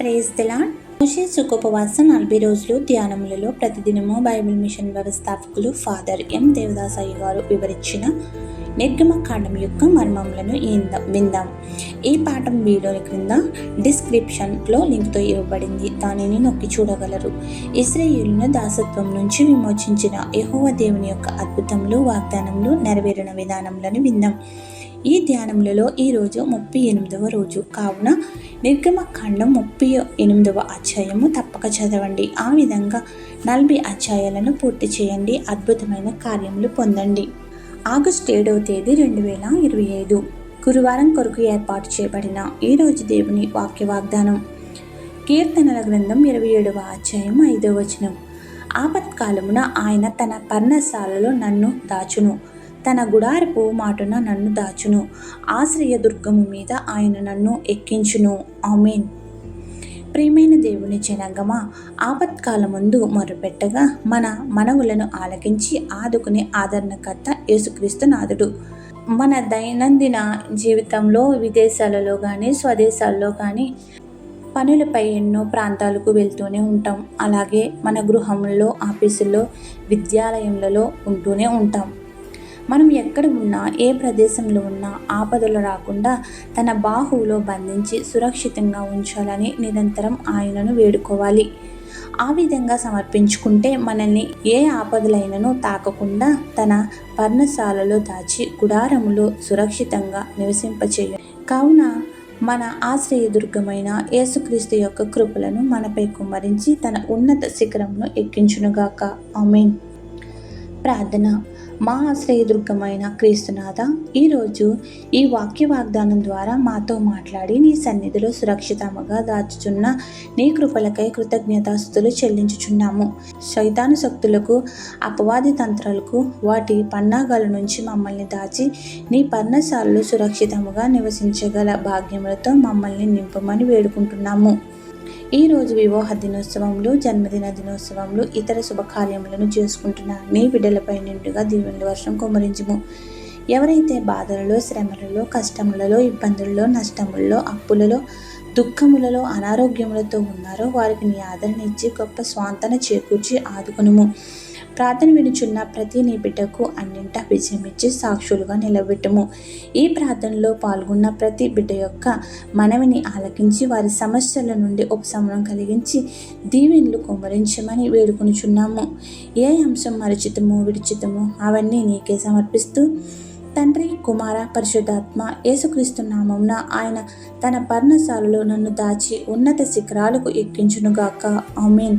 Praise దిలాడ్ మోషే సుఖోపవాసం నలభై రోజులు ధ్యానములలో ప్రతిదినము బైబిల్ మిషన్ వ్యవస్థాపకులు ఫాదర్ ఎం దేవదాసయ్య గారు వివరించిన నిర్గమ కాండం యొక్క మర్మములను విందాం. ఈ పాఠం వీడియోని క్రింద డిస్క్రిప్షన్లో లింక్తో ఇవ్వబడింది. దానిని నొక్కి చూడగలరు. ఇస్రాయేలును దాసత్వం నుంచి విమోచించిన యహోవ దేవుని యొక్క అద్భుతములు వాగ్దానములు నెరవేరిన విధానములను విందాం. ఈ ధ్యానములలో ఈరోజు ముప్పై ఎనిమిదవ రోజు. కావున నిర్గమకాండం ముప్పై ఎనిమిదవ అధ్యాయము తప్పక చదవండి. ఆ విధంగా నలభై అధ్యాయాలను పూర్తి చేయండి. అద్భుతమైన కార్యములు పొందండి. ఆగస్టు ఏడవ తేదీ రెండు వేల ఇరవై ఐదు. గురువారం కొరకు ఏర్పాటు చేయబడిన ఈరోజు దేవుని వాక్య వాగ్దానం కీర్తనల గ్రంథం ఇరవై ఏడవ అధ్యాయం ఐదవ వచనం. ఆపత్కాలమున ఆయన తన పర్ణశాలలో నన్ను దాచును. తన గుడారపు మాటున నన్ను దాచును. ఆశ్రయ దుర్గము మీద ఆయన నన్ను ఎక్కించును. ఆమెన్. ప్రియమైన దేవుని జనగమ ఆపత్కాల ముందు మొరపెట్టగా మన మనవులను ఆలకించి ఆదుకునే ఆదరణకర్త యేసుక్రీస్తు నాథుడు. మన దైనందిన జీవితంలో విదేశాలలో కానీ స్వదేశాల్లో కానీ పనులపై ఎన్నో ప్రాంతాలకు వెళ్తూనే ఉంటాం. అలాగే మన గృహంలో ఆఫీసుల్లో విద్యాలయంలలో ఉంటూనే ఉంటాం. మనం ఎక్కడ ఉన్నా ఏ ప్రదేశంలో ఉన్నా ఆపదలు రాకుండా తన బాహువులో బంధించి సురక్షితంగా ఉంచాలని నిరంతరం ఆయనను వేడుకోవాలి. ఆ విధంగా సమర్పించుకుంటే మనల్ని ఏ ఆపదలైనను తాకకుండా తన పర్ణశాలలో దాచి గుడారములో సురక్షితంగా నివసింపచేయ కావున మన ఆశ్రయదుర్గమైన యేసుక్రీస్తు యొక్క కృపలను మనపై కుమ్మరించి తన ఉన్నత శిఖరమును ఎక్కించునుగాక. ఆమెన్. ప్రార్థన. మా ఆశ్రయదుర్గమైన క్రీస్తునాథ ఈరోజు ఈ వాక్య వాగ్దానం ద్వారా మాతో మాట్లాడి నీ సన్నిధిలో సురక్షితముగా దాచుచున్న నీ కృపలకై కృతజ్ఞతాస్తులు చెల్లించుచున్నాము. శైతాను శక్తులకు అపవాది తంత్రాలకు వాటి పన్నాగాల నుంచి మమ్మల్ని దాచి నీ పర్ణశాలలో సురక్షితముగా నివసించగల భాగ్యములతో మమ్మల్ని నింపమని వేడుకుంటున్నాము. ఈరోజు వివాహ దినోత్సవంలో జన్మదిన దినోత్సవంలో ఇతర శుభకార్యములను చేసుకుంటున్న నీ బిడ్డలపై నిండుగా దీవెనల వర్షం కుమరించుము. ఎవరైతే బాధలలో శ్రమలలో కష్టములలో ఇబ్బందులలో నష్టములలో అప్పులలో దుఃఖములలో అనారోగ్యములతో ఉన్నారో వారికి నీ ఆదరణ ఇచ్చి గొప్ప స్వాంతన చేకూర్చి ఆదుకునుము. ప్రార్థన వినుచున్న ప్రతి నీ బిడ్డకు అన్నింట విజయం ఇచ్చి సాక్షులుగా నిలబెట్టుము. ఈ ప్రార్థనలో పాల్గొన్న ప్రతి బిడ్డ యొక్క మనవిని ఆలకించి వారి సమస్యల నుండి ఉపశమనం కలిగించి దీవెనలు కుమరించమని వేడుకొనిచున్నాము. ఏ అంశం మరచితము విడిచితము అవన్నీ నీకే సమర్పిస్తూ తండ్రి కుమార పరిశుద్ధాత్మ యేసుక్రీస్తు నామమున ఆయన తన పర్ణశాలలో నన్ను దాచి ఉన్నత శిఖరాలకు ఎక్కించునుగాక. ఆమెన్.